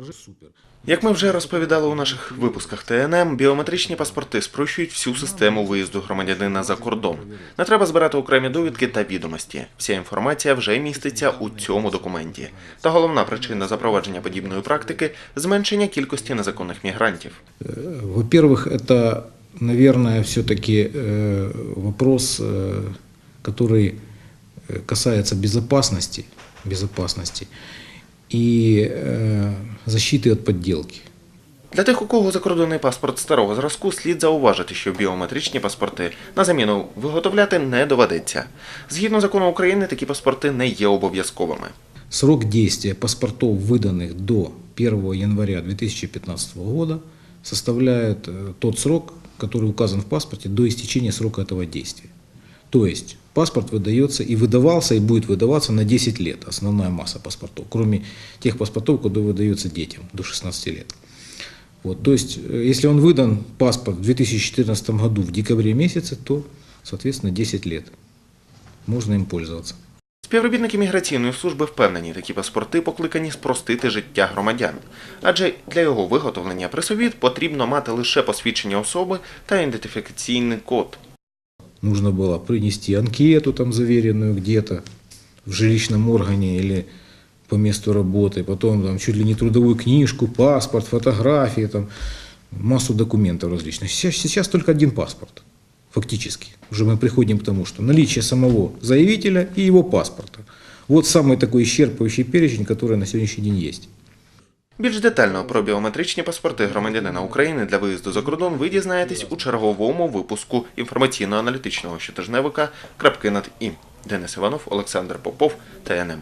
Супер. Як ми вже розповідали у наших випусках ТНМ, біометричні паспорти спрощують всю систему виїзду громадянина за кордон. Не треба збирати окремі довідки та відомості. Вся інформація вже міститься у цьому документі. Та головна причина запровадження подібної практики зменшення кількості незаконних мігрантів. Э, Во-первых, это, наверное, все-таки вопрос, э, который э, касается безопасности, безопасности и э, защиты от подделки. Для тих, у кого закордонний паспорт старого зразку, слід зауважити, що біометричні паспорти на заміну виготовляти не доведеться. Згідно закону України, такі паспорти не є обов'язковими. Срок действия паспортов, выданных до 1 января 2015 года, составляет э, тот срок, который указан в паспорте до истечения срока этого действия. То есть паспорт выдается и выдавался, и будет выдаваться на 10 лет, основная масса паспортов, кроме тех паспортов, которые выдаются детям до 16 лет. Вот, то есть, э, если он выдан, паспорт, в 2014 году в декабре месяце, то, соответственно, 10 лет. Можно им пользоваться. Співробітники міграційної служби впевнені, такі паспорти покликані спростити життя громадян. Адже для його виготовлення при собі потрібно мати лише посвідчення особи та ідентифікаційний код. Нужно было принести анкету там заверенную где-то в жилищном органе или по месту работы, потом там чуть ли не трудовую книжку, паспорт, фотографии, там массу документов различных. Сейчас, сейчас только один паспорт, фактически. Уже мы приходим к тому, что наличие самого заявителя и его паспорта. Вот самый такой исчерпывающий перечень, который на сегодняшний день есть. Більш детально про біометричні паспорти громадянина України для виїзду за кордон ви дізнаєтесь у черговому випуску інформаційно-аналітичного щотижневика «Крапки над і». Денис Іванов, Олександр Попов, ТНМ.